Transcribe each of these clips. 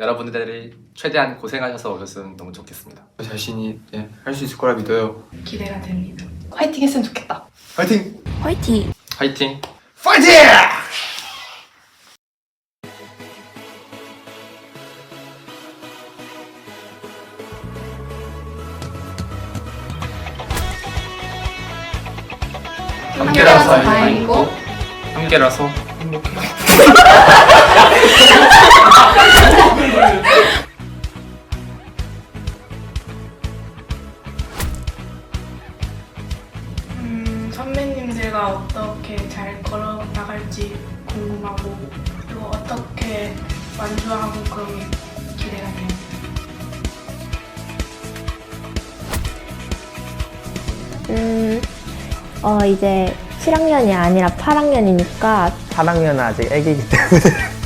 여러분들이 최대한 고생하셔서 오셨으면 너무 좋겠습니다. 자신이 네, 할수 있을 거라 믿어요. 기대가 됩니다. 화이팅 했으면 좋겠다. 파이팅! 화이팅! 화이팅! 파이팅! 함께라서 다행이고. 다행이고 함께라서 음, 선배님들과 어떻게 잘 걸어 나갈지 궁금하고 또 어떻게 완주하고 그런 게 기대가 돼요. 음, 어, 이제 7학년이 아니라 8학년이니까 8학년은 아직 애기이기 때문에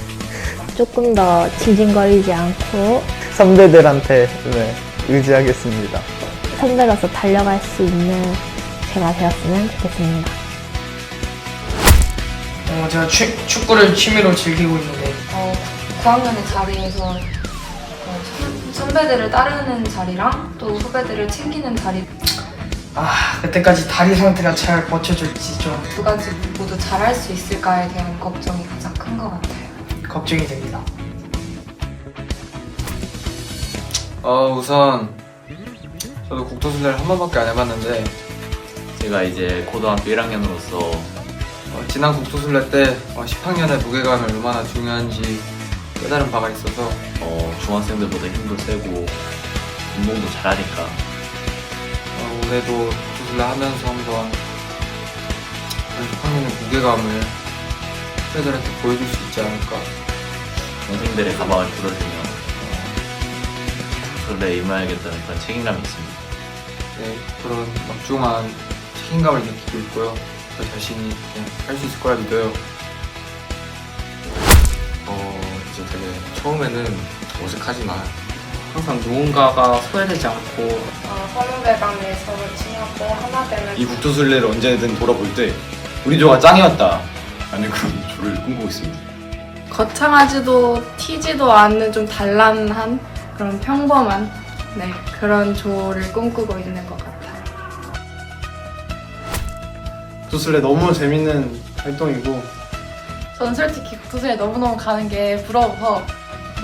조금 더 징징거리지 않고 선배들한테 네, 의지하겠습니다. 선배로서 달려갈 수 있는 제가 되었으면 좋겠습니다. 어, 제가 취- 축구를 취미로 즐기고 있는데 어, 9학년의 자리에서 어, 선- 선배들을 따르는 자리랑 또 후배들을 챙기는 자리 아 그때까지 다리 상태가 잘 버텨줄지 좀 두 가지 모두 잘할 수 있을까에 대한 걱정이 가장 큰 것 같아요. 걱정이 됩니다. 어 우선 저도 국토순례를 한 번밖에 안 해봤는데 제가 이제 고등학교 1학년으로서 어, 지난 국토순례 때 어, 10학년의 무게감이 얼마나 중요한지 깨달은 바가 있어서 어, 중학생들보다 힘도 세고 운동도 잘하니까 어, 올해도 국토순례 하면서 한번 10학년의 무게감을 후배들한테 보여줄 수 있지 않을까. 동생들의 가방을 들어주며 술래에 임해야겠다는 그런 책임감이 있습니다. 네, 그런 막중한 책임감을 느끼고 있고요. 저 자신이 할수 있을 거라 믿어요. 어, 이제 되게 처음에는 어색하지만 항상 누군가가 소외되지 않고 어, 선후배 간에 서로 친하고 하나 되는 이 국토순례를 언제든 돌아볼 때 우리 조가 짱이었다 라는 그런 조를 꿈꾸고 있습니다 거창하지도 튀지도 않는 좀 단란한 그런 평범한 네 그런 조를 꿈꾸고 있는 것 같아요. 국토순례 너무 재밌는 활동이고 저는 솔직히 국토순에 너무너무 가는 게 부러워서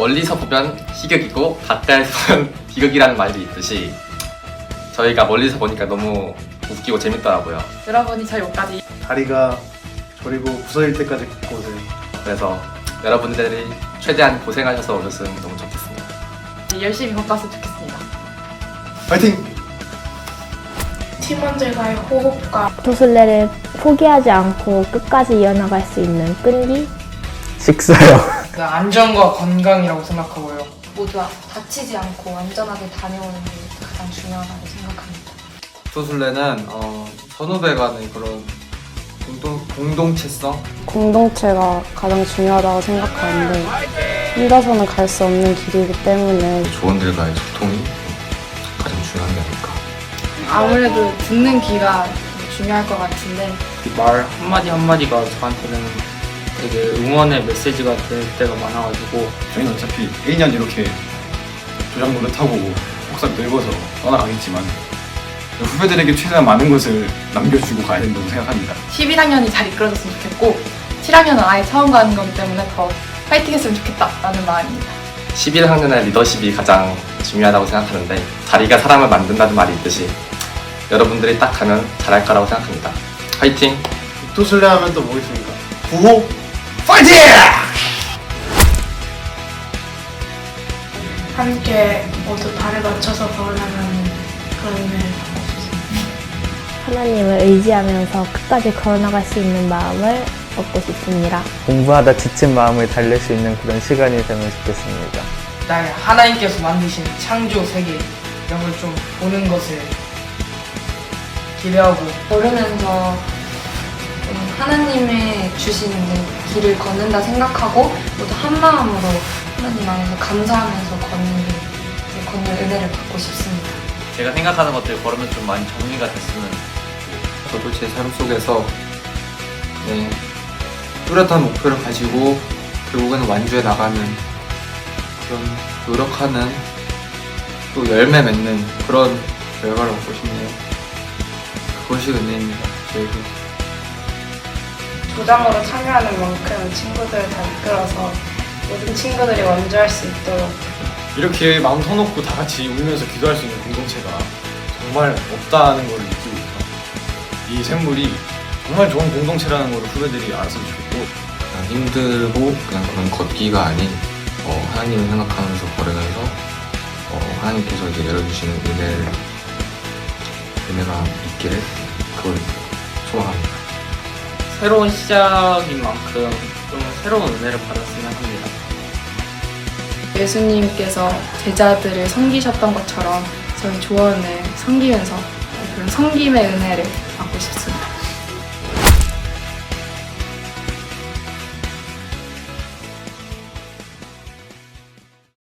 멀리서 보면 희극이고 가까이서 보면 비극이라는 말이 있듯이 저희가 멀리서 보니까 너무 웃기고 재밌더라고요. 여러분이 저희 옷까지 다리가 저리고 부서질 때까지 오세요. 그래서 여러분들이 최대한 고생하셔서 오셨으면 너무 좋겠습니다. 열심히 걷갔으면 좋겠습니다. 파이팅! 팀원들과의 호흡과 도술래를 포기하지 않고 끝까지 이어나갈 수 있는 끈기? 식사요. 그 안전과 건강이라고 생각하고요. 모두 다치지 않고 안전하게 다녀오는 게 가장 중요하다고 생각합니다. 국토순례는 어, 선후배 간의 그런 공동, 공동체성 공동체가 가장 중요하다고 생각하는데 혼자서는 갈 수 없는 길이기 때문에 조원들과의 소통이 가장 중요한 게 아닐까. 아무래도 듣는 귀가 중요할 것 같은데 말 한마디 한마디가 저한테는 되게 응원의 메시지가 될 때가 많아가지고 저희는 어차피 1년 이렇게 조장 노릇하고 혹사 늙어서 떠나가겠지만 후배들에게 최대한 많은 것을 남겨주고 가야 된다고 생각합니다 11학년이 잘 이끌어졌으면 좋겠고 7학년은 아예 처음 가는 거기 때문에 더 파이팅 했으면 좋겠다라는 마음입니다. 11학년의 리더십이 가장 중요하다고 생각하는데 자리가 사람을 만든다는 말이 있듯이 여러분들이 딱 가면 잘할 거라고 생각합니다. 화이팅! 국토순례 하면 또 뭐 있습니까? 구호! 파이팅! 함께 모두 발을 맞춰서 걸어나가는 그런 일 하고 싶습니다. 하나님을 의지하면서 끝까지 걸어나갈 수 있는 마음을 얻고 싶습니다. 공부하다 지친 마음을 달랠 수 있는 그런 시간이 되면 좋겠습니다. 나의 하나님께서 만드신 창조 세계 이런 걸 좀 보는 것을 기대하고 걸으면서 음, 하나님의 주시는 그 길을 걷는다 생각하고 모두 한 마음으로 하나님 안에서 감사하면서 걷는 걷는 은혜를 받고 싶습니다. 제가 생각하는 것들 걸으면 좀 많이 정리가 됐으면 저도 제 삶 속에서 네, 뚜렷한 목표를 가지고 결국에는 완주해 나가는 그런 노력하는 또 열매 맺는 그런 결과를 얻고 싶네요. 그것이 은혜입니다. 저에게. 조장으로 참여하는 만큼 친구들을 다 이끌어서 모든 친구들이 완주할 수 있도록 이렇게 마음 터놓고 다 같이 울면서 기도할 수 있는 공동체가 정말 없다는 걸 느끼고 있어요. 이 샘물이 정말 좋은 공동체라는 걸 후배들이 알았으면 좋겠고 그냥 힘들고 그냥 그런 걷기가 아닌 어, 하나님을 생각하면서 걸으면서 어, 하나님께서 이제 내려주시는 은혜를 은혜가 있기를 그걸 소망합니다. 새로운 시작인 만큼 좀 새로운 은혜를 받았으면 합니다. 예수님께서 제자들을 섬기셨던 것처럼 저희 조언을 섬기면서 그런 섬김의 은혜를 받고 싶습니다.